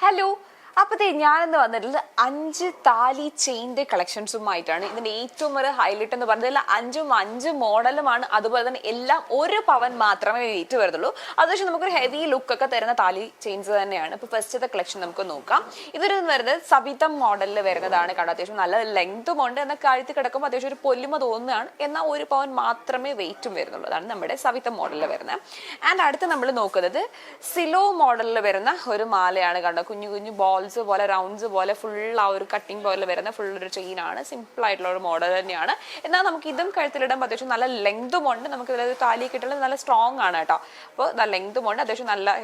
Hallo, അപ്പത്തേ ഞാനെന്ന് വന്നിട്ടുള്ളത് അഞ്ച് താലി ചെയിന്റെ കളക്ഷൻസുമായിട്ടാണ്. ഇതിന്റെ ഏറ്റവും ഒരു ഹൈലൈറ്റ് എന്ന് പറഞ്ഞതിൽ അഞ്ചും അഞ്ച് മോഡലുമാണ്. അതുപോലെ തന്നെ എല്ലാം ഒരു പവൻ മാത്രമേ വെയിറ്റ് വരുന്നുള്ളൂ അത് പക്ഷേ നമുക്കൊരു ഹെവി ലുക്കൊക്കെ തരുന്ന താലി ചെയിൻസ് തന്നെയാണ്. ഇപ്പോൾ ഫസ്റ്റത്തെ കളക്ഷൻ നമുക്ക് നോക്കാം. ഇതൊരു വരുന്നത് സവിതം മോഡലിൽ വരുന്നതാണ് കാരണം അത്യാവശ്യം നല്ല ലെങ്തും ഉണ്ട്. എന്നാൽ കഴുത്തി കിടക്കുമ്പോൾ അത്യാവശ്യം ഒരു പൊല്ലുമ തോന്നുന്നതാണ് എന്നാൽ ഒരു പവൻ മാത്രമേ വെയിറ്റും വരുന്നുള്ളൂ. അതാണ് നമ്മുടെ സവിതം മോഡലിൽ വരുന്നത്. ആൻഡ് അടുത്ത് നമ്മൾ നോക്കുന്നത് സിലോ മോഡലിൽ വരുന്ന ഒരു മാലയാണ് കണ്ടോ? കുഞ്ഞു കുഞ്ഞു ബോൾസ് പോലെ റൗണ്ട്സ് പോലെ ഫുൾ ആ ഒരു കട്ടിംഗ് പോലെ വരുന്ന ഫുൾ ഒരു ചെയിൻ ആണ്. സിമ്പിൾ ആയിട്ടുള്ള ഒരു മോഡൽ തന്നെയാണ്. എന്നാൽ നമുക്ക് ഇതും കഴുത്തിലിടാൻ അത്യാവശ്യം നല്ല ലെങ്തും ഉണ്ട്. നമുക്ക് ഇതിൽ താലി കിട്ടുന്നത് നല്ല സ്ട്രോങ് ആണ് കേട്ടോ. അപ്പോൾ ലെങ്തും ഉണ്ട്. അത്യാവശ്യം നല്ല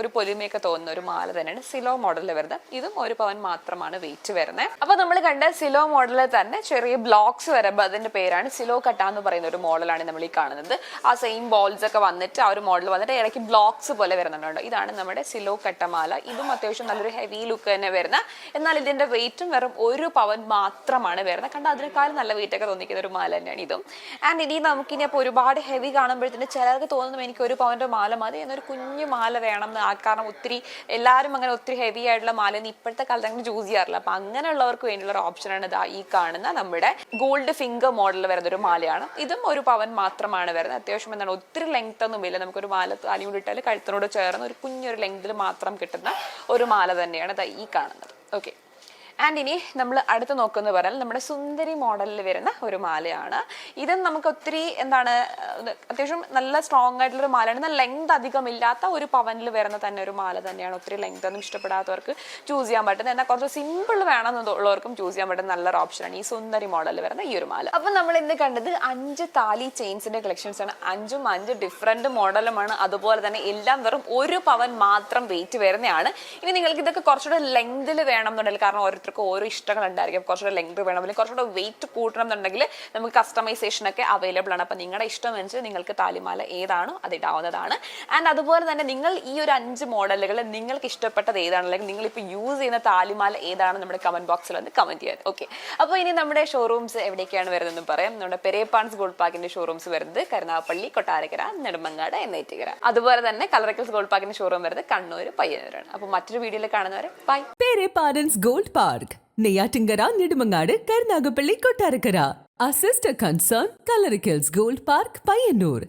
ഒരു പൊലിമയൊക്കെ തോന്നുന്ന ഒരു മാല തന്നെയാണ് സിലോ മോഡലിൽ വരുന്നത്. ഇതും ഒരു പവൻ മാത്രമാണ് വെയിറ്റ് വരുന്നത്. അപ്പോൾ നമ്മൾ കണ്ട സിലോ മോഡലിൽ തന്നെ ചെറിയ ബ്ലോക്സ് വരുമ്പോൾ അതിന്റെ പേരാണ് സിലോ കട്ട എന്ന് പറയുന്ന ഒരു മോഡലാണ് നമ്മൾ ഈ കാണുന്നത്. ആ സെയിം ബോൾസ് ഒക്കെ വന്നിട്ട് ആ ഒരു മോഡൽ വന്നിട്ട് ഇടയ്ക്ക് ബ്ലോക്സ് പോലെ വരുന്നുണ്ട്. ഇതാണ് നമ്മുടെ സിലോ കട്ടമാല ഇതും അത്യാവശ്യം നല്ലൊരു ഹെവി ലുക്ക് തന്നെ വരുന്ന. എന്നാൽ ഇതിന്റെ വെയിറ്റും വെറും ഒരു പവൻ മാത്രമാണ് വരുന്നത് കണ്ട അതിനേക്കാളും നല്ല വെയിറ്റ് ഒക്കെ തോന്നിക്കുന്ന ഒരു മാല തന്നെയാണ് ഇതും. ആൻഡ് ഇനി നമുക്കിനി അപ്പോൾ ഒരുപാട് ഹെവി കാണുമ്പോഴത്തേന് ചിലർക്ക് തോന്നുന്നു എനിക്ക് ഒരു പവന്റെ മാല മതി എന്നൊരു കുഞ്ഞു മാല വേണം എന്ന് ആ കാരണം ഒത്തിരി എല്ലാവരും അങ്ങനെ ഒത്തിരി ഹെവി ആയിട്ടുള്ള മാല ഒന്നും ഇപ്പോഴത്തെ കാലത്ത് അങ്ങനെ ചൂസ് ചെയ്യാറില്ല. അപ്പൊ അങ്ങനെയുള്ളവർക്ക് വേണ്ടിയുള്ള ഒരു ഓപ്ഷനാണ് ഇതാ ഈ കാണുന്ന നമ്മുടെ ഗോൾഡ് ഫിംഗർ മോഡൽ വരുന്ന ഒരു മാലയാണ്. ഇതും ഒരു പവൻ മാത്രമാണ് വരുന്നത് അത്യാവശ്യം എന്താണ് ഒത്തിരി ലെങ്ത് ഒന്നും ഇല്ല. നമുക്കൊരു മാല താലി ഇട്ടാൽ കഴുത്തിനോട് ചേർന്ന് ഒരു കുഞ്ഞൊരു ലെങ്തിൽ മാത്രം കിട്ടുന്ന ഒരു മാല തന്നെയാണ് ഈ കാണുന്നത്. ഓക്കെ ആൻഡ് ഇനി നമ്മൾ അടുത്ത് നോക്കുന്ന പറഞ്ഞാൽ നമ്മുടെ സുന്ദരി മോഡലിൽ വരുന്ന ഒരു മാലയാണ്. ഇതും നമുക്ക് ഒത്തിരി എന്താണ് അത്യാവശ്യം നല്ല സ്ട്രോങ് ആയിട്ടുള്ള ഒരു മാലയാണ്. എന്നാൽ ലെങ്ത് അധികം ഇല്ലാത്ത ഒരു പവനിൽ വരുന്ന തന്നെ ഒരു മാല തന്നെയാണ് ഒത്തിരി ലെങ്ത് ഒന്നും ഇഷ്ടപ്പെടാത്തവർക്ക് ചൂസ് ചെയ്യാൻ പറ്റുന്നത്. എന്നാൽ കുറച്ച് സിമ്പിൾ വേണമെന്നുള്ളവർക്കും ചൂസ് ചെയ്യാൻ പറ്റുന്ന നല്ലൊരു ഓപ്ഷനാണ് ഈ സുന്ദരി മോഡലിൽ വരുന്ന ഈ ഒരു മാല. അപ്പം നമ്മൾ ഇന്ന് കണ്ടത് അഞ്ച് താലി ചെയിൻസിന്റെ കളക്ഷൻസ് ആണ്. അഞ്ചും അഞ്ച് ഡിഫറെന്റ് മോഡലുമാണ്. അതുപോലെ തന്നെ എല്ലാം വെറും ഒരു പവൻ മാത്രം വെയിറ്റ് വരുന്നതാണ് ഇനി നിങ്ങൾക്ക് ഇതൊക്കെ കുറച്ചുകൂടെ ലെങ്തിൽ വേണം എന്നുണ്ടെങ്കിൽ കാരണം ഓരോരുത്തർക്കും ഓരോ ഇഷ്ടങ്ങൾ ഉണ്ടായിരിക്കും കുറച്ചുകൂടെ ലെങ്ത് വേണം. അല്ലെങ്കിൽ കുറച്ചുകൂടെ വെയിറ്റ് കൂട്ടണം എന്നുണ്ടെങ്കിൽ നമുക്ക് കസ്റ്റമൈസേഷൻ ഒക്കെ അവൈലബിൾ ആണ്. അപ്പം നിങ്ങളുടെ ഇഷ്ടം വെച്ച് നിങ്ങൾക്ക് താലിമാല ഏതാണോ അത് ഇടാവുന്നതാണ്. ആൻഡ് അതുപോലെ തന്നെ നിങ്ങൾ ഈ ഒരു അഞ്ച് മോഡലുകൾ നിങ്ങൾക്ക് ഇഷ്ടപ്പെട്ടത് ഏതാണ്? അല്ലെങ്കിൽ നിങ്ങൾ ഇപ്പോൾ യൂസ് ചെയ്യുന്ന താലിമാല ഏതാണ് നമ്മുടെ കമന്റ് ബോക്സിൽ വന്ന് കമന്റ് ചെയ്യാൻ. ഓക്കെ അപ്പോൾ ഇനി നമ്മുടെ ഷോറൂംസ് എവിടേക്കാണ് വരുന്നതെന്ന് പറയാം. നമ്മുടെ പെരേപ്പാൻസ് ഗോൾഡ് പാക്കിന്റെ ഷോറൂംസ് വരുന്നത് കരുനാഗപ്പള്ളി കൊട്ടാരക്കര നെടുമങ്ങാട് എന്നേറ്റുകര അതുപോലെ തന്നെ കളറക്കൽസ് ഗോൾഡ് പാക്കിന്റെ ഷോറൂം വരുന്നത് കണ്ണൂർ പയ്യന്നൂരാണ്. അപ്പോൾ മറ്റൊരു വീഡിയോയിൽ കാണുന്നവരെ ബൈ പേരെ parents gold park Neyyattinkara Nedumangad Karunagappally Kottarakkara assist concern കലറിക്കൽസ് gold park Payyanur